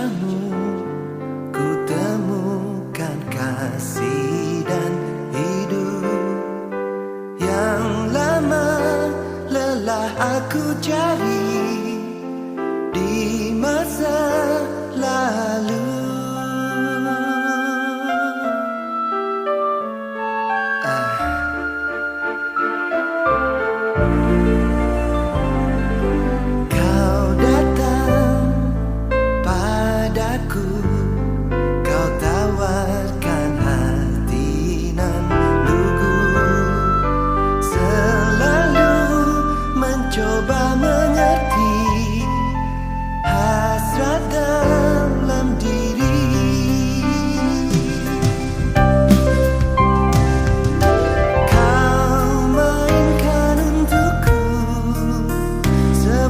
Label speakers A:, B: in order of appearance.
A: wajahmu ku temukan kasih dan hidup yang lama lelah aku cari di masa lalu. Ah. kau tawarkan hati nan lugu. Selalu mencoba